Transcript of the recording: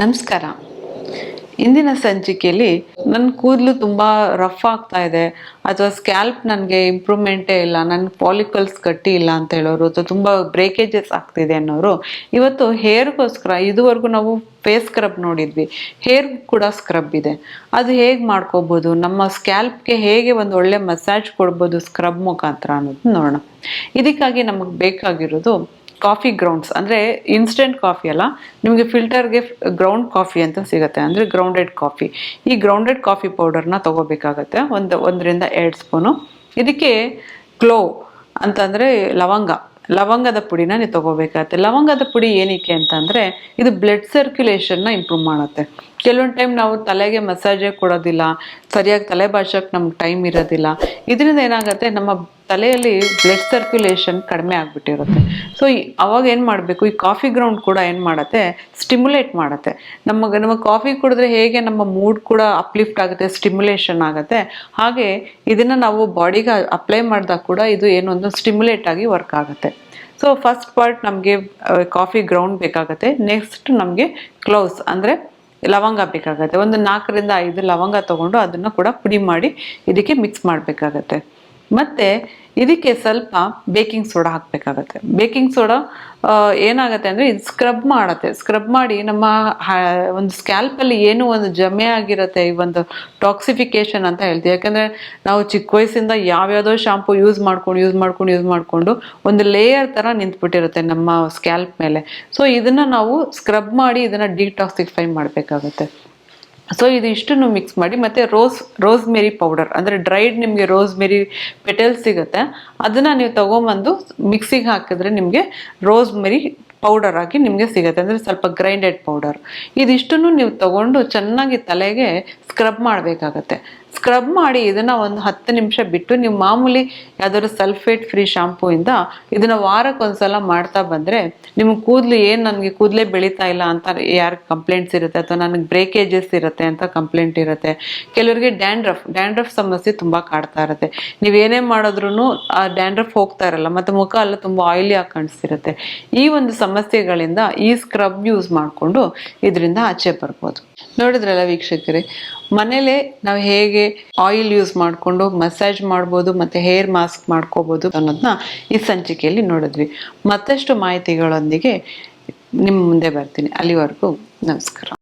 ನಮಸ್ಕಾರ. ಇಂದಿನ ಸಂಚಿಕೆಯಲ್ಲಿ ನನ್ನ ಕೂದಲು ತುಂಬ ರಫ್ ಆಗ್ತಾ ಇದೆ. ಅಥವಾ ಸ್ಕ್ಯಾಲ್ಪ್ ನನಗೆ ಇಂಪ್ರೂವ್ಮೆಂಟೇ ಇಲ್ಲ ನನ್ನ ಪಾಲಿಕಲ್ಸ್ ಗಟ್ಟಿ ಇಲ್ಲ ಅಂತ ಹೇಳೋರು, ಅಥವಾ ತುಂಬ ಬ್ರೇಕೇಜಸ್ ಆಗ್ತಿದೆ ಅನ್ನೋರು, ಇವತ್ತು ಹೇರ್ಗೋಸ್ಕರ ಇದುವರೆಗೂ ನಾವು ಫೇಸ್ ಸ್ಕ್ರಬ್ ನೋಡಿದ್ವಿ. ಹೇರ್ ಕೂಡ ಸ್ಕ್ರಬ್ ಇದೆ. ಅದು ಹೇಗೆ ಮಾಡ್ಕೋಬೋದು? ನಮ್ಮ ಸ್ಕ್ಯಾಲ್ಪ್ಗೆ ಹೇಗೆ ಒಂದು ಒಳ್ಳೆ ಮಸಾಜ್ ಕೊಡ್ಬೋದು ಸ್ಕ್ರಬ್ ಮುಖಾಂತರ ಅನ್ನೋದು ನೋಡೋಣ. ಇದಕ್ಕಾಗಿ ನಮಗೆ ಬೇಕಾಗಿರೋದು ಕಾಫಿ ಗ್ರೌಂಡ್ಸ್, ಅಂದರೆ ಇನ್ಸ್ಟೆಂಟ್ ಕಾಫಿ ಅಲ್ಲ, ನಿಮಗೆ ಫಿಲ್ಟರ್ಗೆ ಗ್ರೌಂಡ್ ಕಾಫಿ ಅಂತ ಸಿಗುತ್ತೆ, ಅಂದರೆ ಗ್ರೌಂಡೆಡ್ ಕಾಫಿ. ಈ ಗ್ರೌಂಡೆಡ್ ಕಾಫಿ ಪೌಡರ್ನ ತೊಗೋಬೇಕಾಗತ್ತೆ, ಒಂದು, ಒಂದರಿಂದ ಎರಡು ಸ್ಪೂನು. ಇದಕ್ಕೆ ಕ್ಲೋ ಅಂತಂದರೆ ಲವಂಗ. ಲವಂಗದ ಪುಡಿನ ನೀವು ತೊಗೋಬೇಕಾಗತ್ತೆ. ಲವಂಗದ ಪುಡಿ ಏನಕ್ಕೆ ಅಂತಂದರೆ, ಇದು ಬ್ಲಡ್ ಸರ್ಕ್ಯುಲೇಷನ್ನ ಇಂಪ್ರೂವ್ ಮಾಡುತ್ತೆ. ಕೆಲವೊಂದು ಟೈಮ್ ನಾವು ತಲೆಗೆ ಮಸಾಜೇ ಕೊಡೋದಿಲ್ಲ, ಸರಿಯಾಗಿ ತಲೆ ಬಾಚೋಕ್ಕೆ ನಮ್ಗೆ ಟೈಮ್ ಇರೋದಿಲ್ಲ. ಇದರಿಂದ ಏನಾಗುತ್ತೆ, ನಮ್ಮ ತಲೆಯಲ್ಲಿ ಬ್ಲಡ್ ಸರ್ಕ್ಯುಲೇಷನ್ ಕಡಿಮೆ ಆಗಿಬಿಟ್ಟಿರುತ್ತೆ. ಸೊ ಅವಾಗ ಏನು ಮಾಡಬೇಕು? ಈ ಕಾಫಿ ಗ್ರೌಂಡ್ ಕೂಡ ಏನು ಮಾಡುತ್ತೆ? ಸ್ಟಿಮ್ಯುಲೇಟ್ ಮಾಡುತ್ತೆ. ನಮಗೆ ನಮಗೆ ಕಾಫಿ ಕುಡಿದ್ರೆ ಹೇಗೆ ನಮ್ಮ ಮೂಡ್ ಕೂಡ ಅಪ್ಲಿಫ್ಟ್ ಆಗುತ್ತೆ ಸ್ಟಿಮ್ಯುಲೇಷನ್ ಆಗುತ್ತೆ? ಹಾಗೆ ಇದನ್ನು ನಾವು ಬಾಡಿಗೆ ಅಪ್ಲೈ ಮಾಡಿದಾಗ ಕೂಡ ಇದು ಏನೊಂದು ಸ್ಟಿಮ್ಯುಲೇಟ್ ಆಗಿ ವರ್ಕ್ ಆಗುತ್ತೆ. ಸೊ ಫಸ್ಟ್ ಪಾರ್ಟ್ ನಮಗೆ ಕಾಫಿ ಗ್ರೌಂಡ್ ಬೇಕಾಗುತ್ತೆ. ನೆಕ್ಸ್ಟ್ ನಮಗೆ ಕ್ಲೌಸ್ ಅಂದರೆ ಲವಂಗ ಬೇಕಾಗುತ್ತೆ. ಒಂದು ನಾಲ್ಕರಿಂದ ಐದು ಲವಂಗ ತಗೊಂಡು ಅದನ್ನು ಕೂಡ ಪುಡಿ ಮಾಡಿ ಇದಕ್ಕೆ ಮಿಕ್ಸ್ ಮಾಡಬೇಕಾಗತ್ತೆ. ಮತ್ತು ಇದಕ್ಕೆ ಸ್ವಲ್ಪ ಬೇಕಿಂಗ್ ಸೋಡಾ ಹಾಕಬೇಕಾಗತ್ತೆ. ಬೇಕಿಂಗ್ ಸೋಡಾ ಏನಾಗುತ್ತೆ ಅಂದರೆ ಇದು ಸ್ಕ್ರಬ್ ಮಾಡುತ್ತೆ. ಸ್ಕ್ರಬ್ ಮಾಡಿ ನಮ್ಮ ಒಂದು ಸ್ಕ್ಯಾಲ್ಪಲ್ಲಿ ಏನು ಒಂದು ಜಮೆ ಆಗಿರುತ್ತೆ ಈ ಒಂದು ಟಾಕ್ಸಿಫಿಕೇಶನ್ ಅಂತ ಹೇಳ್ತೀವಿ. ಯಾಕಂದರೆ ನಾವು ಚಿಕ್ಕ ವಯಸ್ಸಿಂದ ಯಾವ್ಯಾವುದೋ ಶಾಂಪು ಯೂಸ್ ಮಾಡ್ಕೊಂಡು ಯೂಸ್ ಮಾಡ್ಕೊಂಡು ಯೂಸ್ ಮಾಡಿಕೊಂಡು ಒಂದು ಲೇಯರ್ ಥರ ನಿಂತ್ಬಿಟ್ಟಿರುತ್ತೆ ನಮ್ಮ ಸ್ಕ್ಯಾಲ್ಪ್ ಮೇಲೆ. ಸೊ ಇದನ್ನು ನಾವು ಸ್ಕ್ರಬ್ ಮಾಡಿ ಇದನ್ನು ಡಿಟಾಕ್ಸಿಫೈ ಮಾಡಬೇಕಾಗತ್ತೆ. ಸೊ ಇದು ಇಷ್ಟನ್ನು ಮಿಕ್ಸ್ ಮಾಡಿ, ಮತ್ತು ರೋಸ್ ರೋಸ್ ಮೆರಿ ಪೌಡರ್ ಅಂದರೆ ಡ್ರೈಡ್ ನಿಮಗೆ ರೋಸ್ ಮೆರಿ ಪೆಟಲ್ ಸಿಗುತ್ತೆ. ಅದನ್ನು ನೀವು ತೊಗೊಂಬಂದು ಮಿಕ್ಸಿಗೆ ಹಾಕಿದ್ರೆ ನಿಮಗೆ ರೋಸ್ ಮೆರಿ ಪೌಡರ್ ಹಾಕಿ ನಿಮಗೆ ಸಿಗುತ್ತೆ, ಅಂದರೆ ಸ್ವಲ್ಪ ಗ್ರೈಂಡೆಡ್ ಪೌಡರ್ ಇದಿಷ್ಟನ್ನು ನೀವು ತಗೊಂಡು ಚೆನ್ನಾಗಿ ತಲೆಗೆ ಸ್ಕ್ರಬ್ ಮಾಡಬೇಕಾಗತ್ತೆ. ಸ್ಕ್ರಬ್ ಮಾಡಿ ಇದನ್ನು ಒಂದು ಹತ್ತು ನಿಮಿಷ ಬಿಟ್ಟು ನೀವು ಮಾಮೂಲಿ ಯಾವ್ದಾದ್ರು ಸಲ್ಫೇಟ್ ಫ್ರೀ ಶಾಂಪೂಯಿಂದ ಇದನ್ನು ವಾರಕ್ಕೊಂದ್ಸಲ ಮಾಡ್ತಾ ಬಂದರೆ ನಿಮ್ಮ ಕೂದಲು ಏನು ನನಗೆ ಕೂದಲೇ ಬೆಳೀತಾ ಇಲ್ಲ ಅಂತ ಯಾರು ಕಂಪ್ಲೇಂಟ್ಸ್ ಇರುತ್ತೆ ಅಥವಾ ನನಗೆ ಬ್ರೇಕೇಜಸ್ ಇರುತ್ತೆ ಅಂತ ಕಂಪ್ಲೇಂಟ್ ಇರುತ್ತೆ. ಕೆಲವರಿಗೆ ಡ್ಯಾಂಡ್ರಫ್ ಡ್ಯಾಂಡ್ರಫ್ ಸಮಸ್ಯೆ ತುಂಬ ಕಾಡ್ತಾ ಇರುತ್ತೆ. ನೀವೇನೇ ಮಾಡಿದ್ರೂ ಆ ಡ್ಯಾಂಡ್ರಫ್ ಹೋಗ್ತಾ ಇರಲ್ಲ, ಮತ್ತು ಮುಖ ಅಲ್ಲ ತುಂಬ ಆಯಿಲಿ ಆಗಿ ಕಾಣಿಸ್ತಿರುತ್ತೆ. ಈ ಒಂದು ಸಮಸ್ಯೆಗಳಿಂದ ಈ ಸ್ಕ್ರಬ್ ಯೂಸ್ ಮಾಡಿಕೊಂಡು ಇದರಿಂದ ಆಚೆ ಬರ್ಬೋದು. ನೋಡಿದ್ರಲ್ಲ ವೀಕ್ಷಕರೇ? ಮನೇಲೆ ನಾವು ಹೇಗೆ ಆಯಿಲ್ ಯೂಸ್ ಮಾಡಿಕೊಂಡು ಮಸಾಜ್ ಮಾಡ್ಬೋದು, ಮತ್ತು ಹೇರ್ ಮಾಸ್ಕ್ ಮಾಡ್ಕೋಬೋದು ಅನ್ನೋದನ್ನ ಈ ಸಂಚಿಕೆಯಲ್ಲಿ ನೋಡಿದ್ವಿ. ಮತ್ತಷ್ಟು ಮಾಹಿತಿಗಳೊಂದಿಗೆ ನಿಮ್ಮ ಮುಂದೆ ಬರ್ತೀನಿ. ಅಲ್ಲಿವರೆಗೂ ನಮಸ್ಕಾರ.